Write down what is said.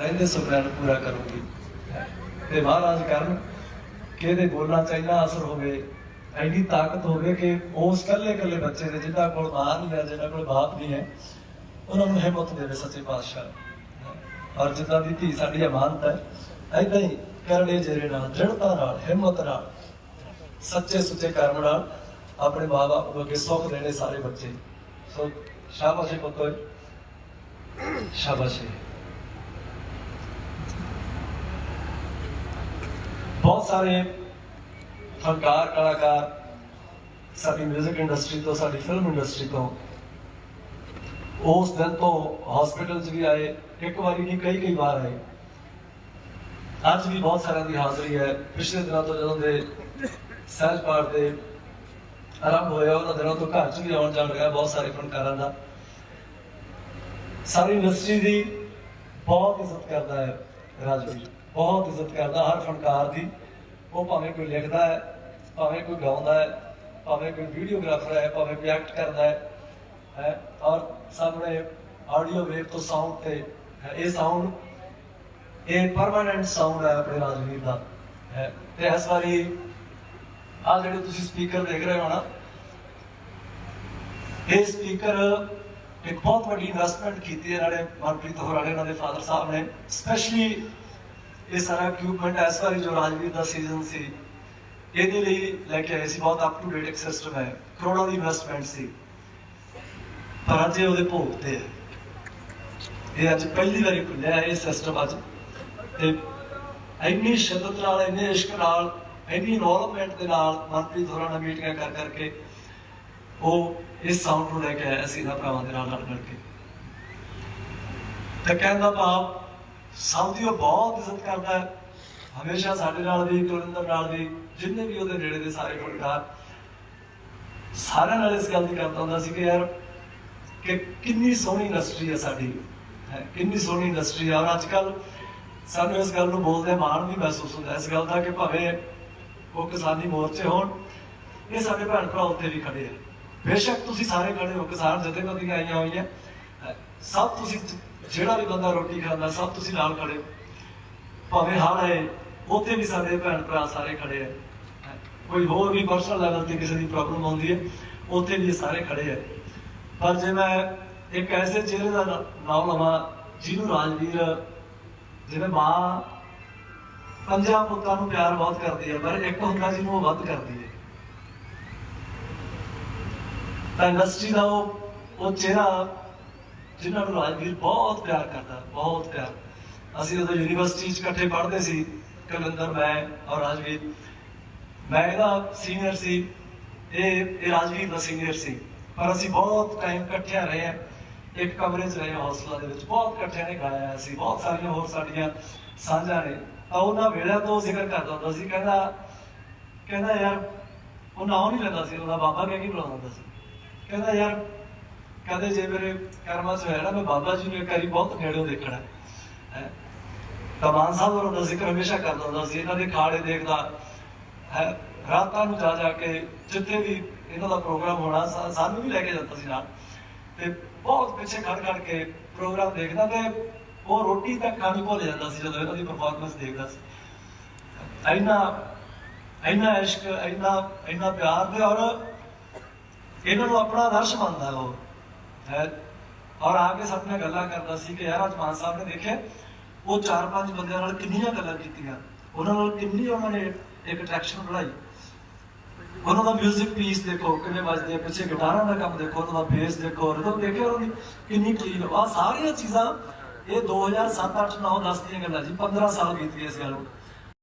ਰਹਿੰਦੇ ਸੁਪਨਿਆਂ ਨੂੰ ਪੂਰਾ ਕਰੂੰਗੀ। ਤੇ ਮਹਾਰਾਜ ਕਰਨ ਕਿ ਇਹਦੇ ਬੋਲਣਾ ਚਾਹੀਦਾ ਅਸਰ ਹੋਵੇ ਐਡੀ ਤਾਕਤ ਹੋਵੇ ਕਿ ਉਸ ਕੱਲੇ ਕੱਲੇ ਬੱਚੇ ਦੇ ਜਿਨ੍ਹਾਂ ਕੋਲ ਮਾਂ ਨਹੀਂ ਹੈ ਜਿਨ੍ਹਾਂ ਕੋਲ ਬਾਪ ਨਹੀਂ ਹੈ, ਉਹਨਾਂ ਨੂੰ ਹਿੰਮਤ ਦੇਵੇ ਸੱਚੇ ਪਾਤਸ਼ਾਹ। ਔਰ ਜਿੱਦਾਂ ਦੀ ਧੀ ਸਾਡੀ ਅਮਾਨਤ ਹੈ ਐਦਾਂ ਹੀ ਕਰਨੇ ਜਿਹੜੇ ਨਾਲ, ਦ੍ਰਿੜਤਾ ਨਾਲ, ਹਿੰਮਤ ਨਾਲ ਸੱਚੇ ਸੁੱਚੇ ਕਰਮ ਨਾਲ ਆਪਣੇ ਮਾਂ-ਬਾਪ ਅੱਗੇ ਸੁੱਖ ਦੇਣੇ ਸਾਰੇ ਬੱਚੇ। ਸੋ ਸ਼ਾਬਾਸ਼ ਏ ਪੁੱਤੋ। ਸ਼ਾਬਾਸ਼ ਏ। ਬਹੁਤ ਸਾਰੇ ਫਨਕਾਰ ਕਲਾਕਾਰ, ਸਾਡੀ 뮤직 ਇੰਡਸਟਰੀ ਤੋਂ, ਸਾਡੀ ਫਿਲਮ ਇੰਡਸਟਰੀ ਤੋਂ, ਉਸ ਦਿਨ ਤੋਂ ਹਸਪੀਟਲ 'ਚ ਵੀ ਆਏ, ਇੱਕ ਵਾਰੀ ਨਹੀਂ, ਕਈ ਕਈ ਵਾਰ ਆਏ। ਅੱਜ ਵੀ ਬਹੁਤ ਸਾਰਿਆਂ ਦੀ ਹਾਜ਼ਰੀ ਹੈ। ਪਿਛਲੇ ਦਿਨਾਂ ਤੋਂ ਜਦੋਂ ਦੇ ਸਹਿਜ ਪਾਠ ਦੇ ਆਰੰਭ ਹੋਇਆ, ਉਹਨਾਂ ਦਿਨਾਂ ਤੋਂ ਘਰ 'ਚ ਵੀ ਆਉਣ ਜਾਣ ਰਿਹਾ ਬਹੁਤ ਸਾਰੇ ਫਨਕਾਰਾਂ ਦਾ। ਸਾਰੀ ਇੰਡਸਟਰੀ ਦੀ ਬਹੁਤ ਇੱਜ਼ਤ ਕਰਦਾ ਹੈ ਰਾਜਵੀਰ। ਬਹੁਤ ਇੱਜ਼ਤ ਕਰਦਾ ਹਰ ਫਨਕਾਰ ਦੀ। ਉਹ ਭਾਵੇਂ ਕੋਈ ਲਿਖਦਾ ਹੈ, ਭਾਵੇਂ ਕੋਈ ਗਾਉਂਦਾ ਹੈ, ਭਾਵੇਂ ਕੋਈ ਵੀਡੀਓਗ੍ਰਾਫਰ ਹੈ, ਭਾਵੇਂ ਕੋਈ ਐਕਟ ਕਰਦਾ ਹੈ ਹੈ, ਔਰ ਸਾਹਮਣੇ ਆਡੀਓ ਵੇਵ ਤੋਂ ਸਾਊਂਡ ਤੇ ਇਹ ਸਾਊਂਡ ਇਹ ਪਰਮਾਨੈਂਟ ਸਾਊਂਡ ਹੈ ਆਪਣੇ ਰਾਜਵੀਰ ਦਾ, ਹੈ, ਤੇ ਇਸ ਵਾਰੀ ਆ ਜਿਹੜੇ ਤੁਸੀਂ ਸਪੀਕਰ ਦੇਖ ਰਹੇ ਹੋ ਨਾ, ਇਹ ਸਪੀਕਰ ਇੱਕ ਬਹੁਤ ਵੱਡੀ ਇਨਵੈਸਟਮੈਂਟ ਕੀਤੀ ਹੈ ਇਹਨਾਂ ਨੇ, ਮਨਪ੍ਰੀਤ ਹੋਰਾੜੇ ਇਹਨਾਂ ਦੇ ਫਾਦਰ ਸਾਹਿਬ ਨੇ ਸਪੈਸ਼ਲੀ ਇਹ ਸਾਰਾ ਇਕਵਿਪਮੈਂਟ ਇਸ ਵਾਰੀ ਜੋ ਰਾਜਵੀਰ ਦਾ ਸੀਜ਼ਨ ਸੀ, ਇਹਦੇ ਲਈ ਲੈ ਕੇ ਆਏ ਸੀ, ਬਹੁਤ ਅਪ ਟੂ ਡੇਟ ਸਿਸਟਮ ਹੈ, ਕਰੋੜਾਂ ਦੀ ਇਨਵੈਸਟਮੈਂਟ ਸੀ। ਪਰ ਅੱਜ ਉਹਦੇ ਭੋਗ ਤੇ ਹੈ। ਇਹ ਅੱਜ ਪਹਿਲੀ ਵਾਰੀ ਖੁੱਲਿਆ ਹੈ ਇਹ ਸਿਸਟਮ ਅੱਜ। ਤੇ ਇੰਨੀ ਸ਼ਿੱਦਤ ਨਾਲ, ਇੰਨੇ ਇਸ਼ਕ ਨਾਲ, ਇੰਨੀ ਇਨਵੋਲਵਮੈਂਟ ਦੇ ਨਾਲ ਮਨਪ੍ਰੀਤ ਹੋਰਾਂ ਨਾਲ ਮੀਟਿੰਗਾਂ ਕਰ ਕਰਕੇ ਉਹ ਇਸ ਸਾਊਂਡ ਨੂੰ ਲੈ ਕੇ ਆਇਆ ਸੀ ਨਾ ਭਰਾਵਾਂ ਦੇ ਨਾਲ ਨਾਲ ਮਿਲ ਕੇ। ਤਾਂ ਕਹਿੰਦਾ ਭਾਵ ਸਭ ਦੀ ਉਹ ਬਹੁਤ ਇੱਜ਼ਤ ਕਰਦਾ ਹੈ। ਹਮੇਸ਼ਾ ਸਾਡੇ ਨਾਲ ਵੀ ਕੁਲਿੰਦਰ ਨਾਲ ਵੀ, ਜਿੰਨੇ ਵੀ ਉਹਦੇ ਨੇੜੇ ਦੇ ਸਾਰੇ ਫੁਲਕਾਰ ਸਾਰਿਆਂ ਨਾਲ ਇਸ ਗੱਲ ਦੀ ਕਰਦਾ ਹੁੰਦਾ ਸੀ ਕਿ ਯਾਰ, ਕਿ ਕਿੰਨੀ ਸੋਹਣੀ ਇੰਡਸਟਰੀ ਹੈ ਸਾਡੀ। ਕਿੰਨੀ ਸੋਹਣੀ ਇੰਡਸਟਰੀ ਹੈ ਔਰ ਅੱਜ ਕੱਲ ਸਾਨੂੰ ਇਸ ਗੱਲ ਨੂੰ ਬੋਲਦੇ ਮਾਣ ਵੀ ਮਹਿਸੂਸ ਹੁੰਦਾ। ਇਸ ਗੱਲ ਦਾ ਕਿ ਭਾਵੇਂ ਉਹ ਕਿਸਾਨੀ ਮੋਰਚੇ ਹੋਣ, ਇਹ ਸਾਡੇ ਭੈਣ ਭਰਾ ਉੱਥੇ ਵੀ ਖੜੇ ਆ। ਬੇਸ਼ੱਕ ਤੁਸੀਂ ਸਾਰੇ ਖੜੇ ਹੋ, ਕਿਸਾਨ ਜਥੇਬੰਦੀਆਂ ਆਈਆਂ ਹੋਈਆਂ। ਸਭ ਤੁਸੀਂ ਜਿਹੜਾ ਵੀ ਬੰਦਾ ਰੋਟੀ ਖਾਂਦਾ, ਸਭ ਤੁਸੀਂ ਨਾਲ ਖੜੇ। ਭਾਵੇਂ ਹੜ੍ਹ ਹੈ ਉੱਥੇ ਵੀ ਸਾਡੇ ਭੈਣ ਭਰਾ ਸਾਰੇ ਖੜੇ ਆ। ਕੋਈ ਹੋਰ ਵੀ ਪਰਸਨਲ ਲੈਵਲ ਤੇ ਕਿਸੇ ਦੀ ਪ੍ਰੋਬਲਮ ਆਉਂਦੀ ਹੈ, ਉੱਥੇ ਵੀ ਸਾਰੇ ਖੜੇ ਆ। ਪਰ ਜੇ ਮੈਂ ਇੱਕ ਐਸੇ ਚਿਹਰੇ ਦਾ ਨਾਮ ਲਵਾਂ, ਜਿਹਨੂੰ ਰਾਜਵੀਰ, ਜਿਵੇਂ ਮਾਂ ਪੰਜਾਂ ਪੁੱਤਾਂ ਨੂੰ ਪਿਆਰ ਬਹੁਤ ਕਰਦੀ ਹੈ ਪਰ ਇੱਕ ਹੁੰਦਾ ਜਿਹਨੂੰ ਉਹ ਵੱਧ ਕਰਦੀ ਹੈ। ਤਾਂ ਇੰਡਸਟਰੀ ਦਾ ਉਹ ਉਹ ਚਿਹਰਾ ਜਿਨ੍ਹਾਂ ਨੂੰ ਰਾਜਵੀਰ ਬਹੁਤ ਪਿਆਰ ਕਰਦਾ, ਬਹੁਤ ਪਿਆਰ। ਅਸੀਂ ਉਦੋਂ ਯੂਨੀਵਰਸਿਟੀ 'ਚ ਇਕੱਠੇ ਪੜ੍ਹਦੇ ਸੀ ਕੁਲਵਿੰਦਰ ਮੈਂ ਔਰ ਰਾਜਵੀਰ। ਮੈਂ ਇਹਦਾ ਸੀਨੀਅਰ ਸੀ, ਇਹ ਇਹ ਰਾਜਵੀਰ ਦਾ ਸੀਨੀਅਰ ਸੀ। ਪਰ ਅਸੀਂ ਬਹੁਤ ਟਾਈਮ ਇਕੱਠਿਆਂ ਰਹੇ ਹਾਂ। ਇੱਕ ਕਮਰੇ 'ਚ ਰਹੇ ਹੌਸਲਾ ਦੇ ਵਿੱਚ। ਬਹੁਤ ਇਕੱਠਿਆਂ ਨੇ ਗਾਇਆ ਸੀ, ਬਹੁਤ ਸਾਰੀਆਂ ਹੋਰ ਸਾਡੀਆਂ ਸਾਂਝਾਂ ਨੇ। ਤਾਂ ਉਹਨਾਂ ਵੇਲਿਆਂ ਤੋਂ ਜ਼ਿਕਰ ਕਰਦਾ ਹੁੰਦਾ ਸੀ, ਕਹਿੰਦਾ ਕਹਿੰਦਾ ਯਾਰ ਉਹ ਨਾਮ ਨਹੀਂ ਲੈਂਦਾ ਸੀ ਉਹਦਾ ਬਾਬਾ ਕਹਿ ਕੇ ਬੁਲਾਉਂਦਾ ਹੁੰਦਾ ਸੀ। ਕਹਿੰਦਾ ਯਾਰ ਕਦੇ ਜੇ ਮੇਰੇ ਕਰਮਾਂ 'ਚ ਹੋਇਆ ਨਾ, ਮੈਂ ਬਾਬਾ ਜੀ ਨੂੰ ਇੱਕ ਬਹੁਤ ਨੇੜੋਂ ਦੇਖਣਾ ਹੈ। ਤਾਂ ਮਾਨ ਸਾਹਿਬ ਹੋਰਾਂ ਦਾ ਜ਼ਿਕਰ ਹਮੇਸ਼ਾ ਕਰਦਾ ਹੁੰਦਾ ਸੀ, ਇਹਨਾਂ ਦੇ ਖਾੜੇ ਦੇਖਦਾ। ਹੈ? ਰਾਤਾਂ ਨੂੰ ਜਾ ਜਾ ਕੇ ਜਿੱਥੇ ਵੀ ਇਹਨਾਂ ਦਾ ਪ੍ਰੋਗਰਾਮ ਹੋਣਾ ਸਾਨੂੰ ਵੀ ਲੈ ਕੇ ਜਾਂਦਾ ਸੀ ਨਾਲ। ਤੇ ਬਹੁਤ ਪਿੱਛੇ ਖੜ ਖੜ ਕੇ ਪ੍ਰੋਗਰਾਮ ਦੇਖਦਾ ਤੇ ਉਹ ਰੋਟੀ ਤੱਕ ਖਾਣੀ ਭੁੱਲ ਜਾਂਦਾ ਸੀ ਜਦੋਂ ਇਹਨਾਂ ਦੀ ਪਰਫਾਰਮੈਂਸ ਦੇਖਦਾ ਸੀ। ਇੰਨਾ ਇੰਨਾ ਇਸ਼ਕ, ਇੰਨਾ ਇੰਨਾ ਪਿਆਰ ਦੇ ਔਰ ਇਹਨਾਂ ਨੂੰ ਆਪਣਾ ਆਦਰਸ਼ ਮੰਨਦਾ ਉਹ। ਔਰ ਆ ਕੇ ਸਾਡੇ ਨਾਲ ਗੱਲਾਂ ਕਰਦਾ ਸੀ ਕਿ ਯਾਰ ਅੱਜ ਮਾਨ ਸਾਹਿਬ ਨੇ ਦੇਖਿਆ, ਉਹ ਚਾਰ ਪੰਜ ਬੰਦਿਆਂ ਨਾਲ ਕਿੰਨੀਆਂ ਗੱਲਾਂ ਕੀਤੀਆਂ। ਉਹਨਾਂ ਨਾਲ ਕਿੰਨੀ ਉਹਨਾਂ ਨੇ ਇੱਕ ਅਟਰੈਕਸ਼ਨ ਬਣਾਈ। ਉਹਨਾਂ ਦਾ 뮤직 ਪੀਸ ਦੇਖੋ, ਕਿਵੇਂ ਵੱਜਦੇ ਆ, ਪਿੱਛੇ ਗਿਟਾਰਾਂ ਦਾ ਕੰਮ ਦੇਖੋ, ਉਹਨਾਂ ਦਾ ਬੇਸ ਦੇਖੋ ਰਿਦਮ ਦੇਖਿਓ ਉਹਨਾਂ ਦੀ, ਕਿੰਨੀ ਕਲੀਨ ਆ ਸਾਰੀਆਂ ਚੀਜ਼ਾਂ ਇਹ 2007 8 9 10 ਦੀਆਂ ਗੱਲਾਂ ਜੀ 15 ਸਾਲ ਬੀਤ ਗਏ ਇਸ ਗੱਲ ਨੂੰ।